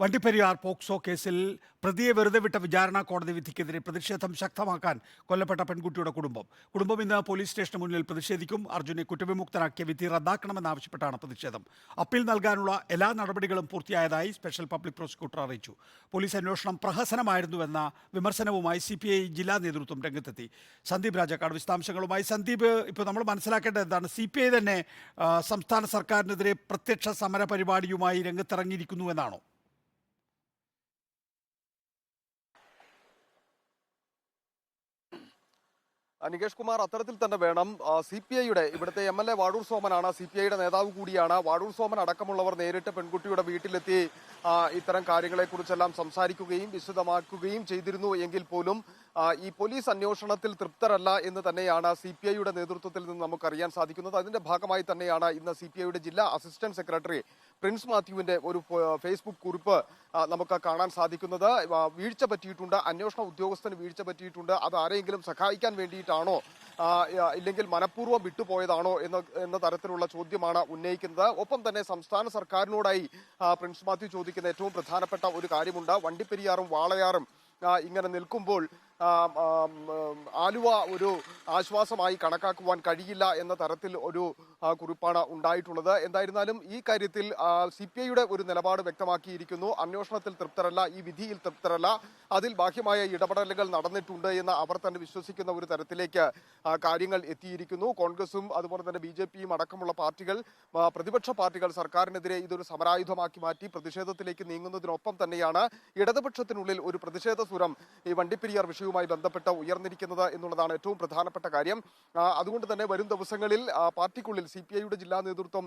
Vandiperiyar POCSO കേസിൽ പ്രതിയെ വെറുതെ വിട്ട വിചാരണ കോടതി വിധിക്കെതിരെ പ്രതിഷേധം ശക്തമാക്കാൻ കൊല്ലപ്പെട്ട പെൺകുട്ടിയുടെ കുടുംബം. കുടുംബം ഇന്ന് പോലീസ് സ്റ്റേഷന് മുന്നിൽ പ്രതിഷേധിക്കും. അർജുനെ കുറ്റവിമുക്തനാക്കിയ വിധി റദ്ദാക്കണമെന്നാവശ്യപ്പെട്ടാണ് പ്രതിഷേധം. അപ്പീൽ നൽകാനുള്ള എല്ലാ നടപടികളും പൂർത്തിയായതായി സ്പെഷ്യൽ പബ്ലിക് പ്രോസിക്യൂട്ടർ അറിയിച്ചു. പോലീസ് അന്വേഷണം പ്രഹസനമായിരുന്നുവെന്ന വിമർശനവുമായി സി പി ഐ ജില്ലാ നേതൃത്വം രംഗത്തെത്തി. സന്ദീപ് രാജാക്കാട് വിശദാംശങ്ങളുമായി. സന്ദീപ് ഇപ്പോൾ നമ്മൾ മനസ്സിലാക്കേണ്ടത് എന്താണ്? സി പി ഐ തന്നെ സംസ്ഥാന സർക്കാരിനെതിരെ പ്രത്യക്ഷ സമര പരിപാടിയുമായി രംഗത്തിറങ്ങിയിരിക്കുന്നു എന്നാണോ? നികേഷ് കുമാർ അത്തരത്തിൽ തന്നെ വേണം. സി പി ഐയുടെ ഇവിടുത്തെ എം എൽ എ വാഴൂർ സോമനാണ്. സി പി ഐയുടെ നേതാവ് കൂടിയാണ്. വാഴൂർ സോമൻ അടക്കമുള്ളവർ നേരിട്ട് പെൺകുട്ടിയുടെ വീട്ടിലെത്തി ഇത്തരം കാര്യങ്ങളെക്കുറിച്ചെല്ലാം സംസാരിക്കുകയും വിശദമാക്കുകയും ചെയ്തിരുന്നു എങ്കിൽ പോലും ഈ പോലീസ് അന്വേഷണത്തിൽ തൃപ്തരല്ല എന്ന് തന്നെയാണ് സി പി ഐയുടെ നേതൃത്വത്തിൽ നിന്ന് നമുക്കറിയാൻ സാധിക്കുന്നത്. അതിന്റെ ഭാഗമായി തന്നെയാണ് ഇന്ന് സി പി ഐയുടെ ജില്ലാ അസിസ്റ്റന്റ് സെക്രട്ടറി പ്രിൻസ് മാത്യുവിന്റെ ഒരു ഫേസ്ബുക്ക് കുറിപ്പ് നമുക്ക് കാണാൻ സാധിക്കുന്നത്. വീഴ്ച പറ്റിയിട്ടുണ്ട് അന്വേഷണ ഉദ്യോഗസ്ഥന് വീഴ്ച പറ്റിയിട്ടുണ്ട്. അത് ആരെങ്കിലും സഹായിക്കാൻ വേണ്ടിയിട്ടാണോ ഇല്ലെങ്കിൽ മനഃപൂർവം വിട്ടുപോയതാണോ എന്ന എന്ന തരത്തിലുള്ള ചോദ്യമാണ് ഉന്നയിക്കുന്നത്. ഒപ്പം തന്നെ സംസ്ഥാന സർക്കാരിനോടായി പ്രിൻസ് മാത്യു ചോദിക്കുന്ന ഏറ്റവും പ്രധാനപ്പെട്ട ഒരു കാര്യമുണ്ട്. വണ്ടിപ്പെരിയാറും വാളയാറും ഇങ്ങനെ നിൽക്കുമ്പോൾ ആലുവ ഒരു ആശ്വാസമായി കണക്കാക്കുവാൻ കഴിയില്ല എന്ന തരത്തിൽ ഒരു കുറിപ്പാണ് ഉണ്ടായിട്ടുള്ളത്. എന്തായിരുന്നാലും ഈ കാര്യത്തിൽ സി പി ഐയുടെ ഒരു നിലപാട് വ്യക്തമാക്കിയിരിക്കുന്നു. അന്വേഷണത്തിൽ തൃപ്തരല്ല ഈ വിധിയിൽ തൃപ്തരല്ല. അതിൽ ബാഹ്യമായ ഇടപെടലുകൾ നടന്നിട്ടുണ്ട് എന്ന് അവർ തന്നെ വിശ്വസിക്കുന്ന ഒരു തരത്തിലേക്ക് കാര്യങ്ങൾ എത്തിയിരിക്കുന്നു. കോൺഗ്രസും അതുപോലെ തന്നെ ബി ജെ പിയും അടക്കമുള്ള പാർട്ടികൾ പ്രതിപക്ഷ പാർട്ടികൾ സർക്കാരിനെതിരെ ഇതൊരു സമരായുധമാക്കി മാറ്റി പ്രതിഷേധത്തിലേക്ക് നീങ്ങുന്നതിനൊപ്പം തന്നെയാണ് ഇടതുപക്ഷത്തിനുള്ളിൽ ഒരു പ്രതിഷേധ സ്വരം ഈ വണ്ടിപ്പെരിയാർ വിഷയവുമായി ബന്ധപ്പെട്ട് ഉയർന്നിരിക്കുന്നത് എന്നുള്ളതാണ് ഏറ്റവും പ്രധാനപ്പെട്ട കാര്യം. അതുകൊണ്ട് തന്നെ വരും ദിവസങ്ങളിൽ പാർട്ടിക്കുള്ളിൽ സി പി ഐയുടെ ജില്ലാ നേതൃത്വം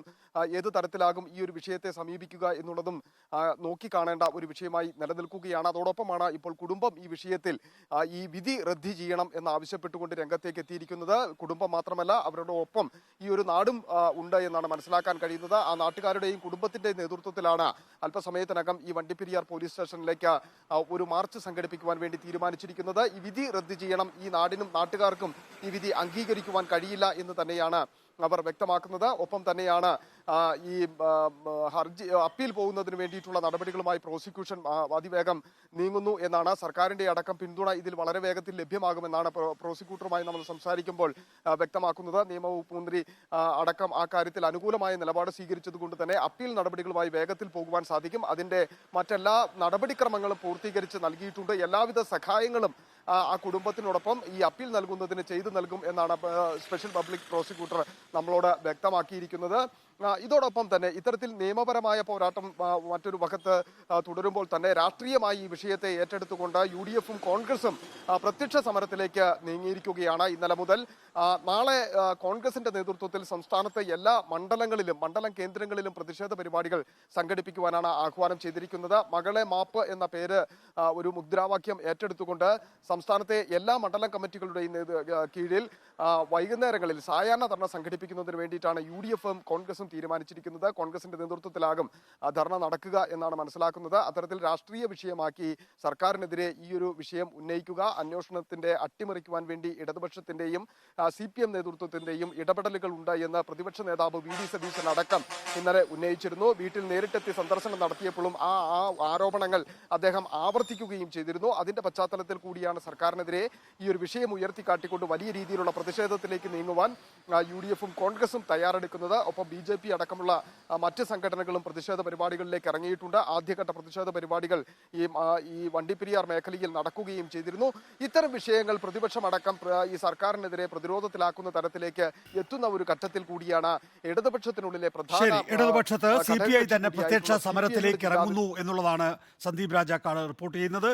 ഏത് തരത്തിലാകും ഈ ഒരു വിഷയത്തെ സമീപിക്കുക എന്നുള്ളതും നോക്കി നോക്കിക്കാണേണ്ട ഒരു വിഷയമായി നിലനിൽക്കുകയാണ്. അതോടൊപ്പമാണ് ഇപ്പോൾ കുടുംബം ഈ വിഷയത്തിൽ ഈ വിധി റദ്ദി ചെയ്യണം എന്നാവശ്യപ്പെട്ടുകൊണ്ട് രംഗത്തേക്ക് എത്തിയിരിക്കുന്നത്. കുടുംബം മാത്രമല്ല അവരുടെ ഒപ്പം ഈ ഒരു നാടും ഉണ്ട് എന്നാണ് മനസ്സിലാക്കാൻ കഴിയുന്നത്. ആ നാട്ടുകാരുടെയും കുടുംബത്തിന്റെ നേതൃത്വത്തിലാണ് അല്പസമയത്തിനകം ഈ വണ്ടിപ്പെരിയാർ പോലീസ് സ്റ്റേഷനിലേക്ക് ഒരു മാർച്ച് സംഘടിപ്പിക്കുവാൻ വേണ്ടി തീരുമാനിച്ചിരിക്കുന്നത്. ഈ വിധി റദ്ദ് ചെയ്യണം. ഈ നാടിനും നാട്ടുകാർക്കും ഈ വിധി അംഗീകരിക്കുവാൻ കഴിയില്ല എന്ന് തന്നെയാണ് അവർ വ്യക്തമാക്കുന്നത്. ഒപ്പം തന്നെയാണ് ഈ ഹർജി അപ്പീൽ പോകുന്നതിന് വേണ്ടിയിട്ടുള്ള നടപടികളുമായി പ്രോസിക്യൂഷൻ അതിവേഗം നീങ്ങുന്നു എന്നാണ് സർക്കാരിന്റെ അടക്കം പിന്തുണ ഇതിൽ വളരെ വേഗത്തിൽ ലഭ്യമാകുമെന്നാണ് പ്രോ- പ്രോസിക്യൂട്ടറുമായി നമ്മൾ സംസാരിക്കുമ്പോൾ വ്യക്തമാക്കുന്നത്. നിയമവകുപ്പ് മന്ത്രി അടക്കം ആ കാര്യത്തിൽ അനുകൂലമായ നിലപാട് സ്വീകരിച്ചതുകൊണ്ട് തന്നെ അപ്പീൽ നടപടികളുമായി വേഗത്തിൽ പോകുവാൻ സാധിക്കും. അതിന്റെ മറ്റെല്ലാ നടപടിക്രമങ്ങളും പൂർത്തീകരിച്ച് നൽകിയിട്ടുണ്ട്. എല്ലാവിധ സഹായങ്ങളും ആ കുടുംബത്തിനോടൊപ്പം ഈ അപ്പീൽ നൽകുന്നതിന് ചെയ്തു നൽകും എന്നാണ് സ്പെഷ്യൽ പബ്ലിക് പ്രോസിക്യൂട്ടർ നമ്മളോട് വ്യക്തമാക്കിയിരിക്കുന്നത്. ഇതോടൊപ്പം തന്നെ ഇത്തരത്തിൽ നിയമപരമായ പോരാട്ടം മറ്റൊരു വകത്ത് തുടരുമ്പോൾ തന്നെ രാഷ്ട്രീയമായി ഈ വിഷയത്തെ ഏറ്റെടുത്തുകൊണ്ട് യു ഡി എഫും കോൺഗ്രസും പ്രത്യക്ഷ സമരത്തിലേക്ക് നീങ്ങിയിരിക്കുകയാണ് ഇന്നലെ മുതൽ. നാളെ കോൺഗ്രസിന്റെ നേതൃത്വത്തിൽ സംസ്ഥാനത്തെ എല്ലാ മണ്ഡലങ്ങളിലും മണ്ഡലം കേന്ദ്രങ്ങളിലും പ്രതിഷേധ പരിപാടികൾ സംഘടിപ്പിക്കുവാനാണ് ആഹ്വാനം ചെയ്തിരിക്കുന്നത്. മകളെ മാപ്പ് എന്ന പേര് ഒരു മുദ്രാവാക്യം ഏറ്റെടുത്തുകൊണ്ട് സംസ്ഥാനത്തെ എല്ലാ മണ്ഡലം കമ്മിറ്റികളുടെയും കീഴിൽ വൈകുന്നേരങ്ങളിൽ സായാഹ്ന ധർണ സംഘടിപ്പിക്കുന്നതിന് വേണ്ടിയിട്ടാണ് യു ഡി എഫും കോൺഗ്രസും തീരുമാനിച്ചിരിക്കുന്നത് കോൺഗ്രസിന്റെ നേതൃത്വത്തിലാകും. ധർണ നടക്കുക എന്നാണ് മനസ്സിലാക്കുന്നത്. അത്തരത്തിൽ രാഷ്ട്രീയ വിഷയമാക്കി സർക്കാരിനെതിരെ ഈ ഒരു വിഷയം ഉന്നയിക്കുക അന്വേഷണത്തിന്റെ അട്ടിമറിക്കുവാൻ വേണ്ടി ഇടതുപക്ഷത്തിന്റെയും സി പി എം നേതൃത്വത്തിന്റെയും ഇടപെടലുകൾ ഉണ്ട് എന്ന് പ്രതിപക്ഷ നേതാവ് വി ഡി സതീശൻ അടക്കം ഇന്നലെ ഉന്നയിച്ചിരുന്നു. വീട്ടിൽ നേരിട്ടെത്തി സന്ദർശനം നടത്തിയപ്പോഴും ആ ആ ആരോപണങ്ങൾ അദ്ദേഹം ആവർത്തിക്കുകയും ചെയ്തിരുന്നു. അതിന്റെ പശ്ചാത്തലത്തിൽ കൂടിയാണ് സർക്കാരിനെതിരെ ഈ ഒരു വിഷയം ഉയർത്തിക്കാട്ടിക്കൊണ്ട് വലിയ രീതിയിലുള്ള പ്രതിഷേധത്തിലേക്ക് നീങ്ങുവാൻ യു ഡി എഫും കോൺഗ്രസും തയ്യാറെടുക്കുന്നത്. ഒപ്പം ബി ജെ പി അടക്കമുള്ള മറ്റ് സംഘടനകളും പ്രതിഷേധ പരിപാടികളിലേക്ക് ഇറങ്ങിയിട്ടുണ്ട്. ആദ്യഘട്ട പ്രതിഷേധ പരിപാടികൾ ഈ ഈ വണ്ടിപ്പെരിയാർ മേഖലയിൽ നടക്കുകയും ചെയ്തിരുന്നു. ഇത്തരം വിഷയങ്ങൾ പ്രതിപക്ഷം അടക്കം ഈ സർക്കാരിനെതിരെ പ്രതിരോധത്തിലാക്കുന്ന തരത്തിലേക്ക് എത്തുന്ന ഒരു ഘട്ടത്തിൽ കൂടിയാണ് ഇടതുപക്ഷത്തിനുള്ളിലെ പ്രധാന ഇടതുപക്ഷത്ത് സി പി ഐ തന്നെ പ്രത്യക്ഷ സമരത്തിലേക്ക് ഇറങ്ങുന്നു എന്നുള്ളതാണ് സന്ദീപ് രാജാക്കാട് റിപ്പോർട്ട് ചെയ്യുന്നത്.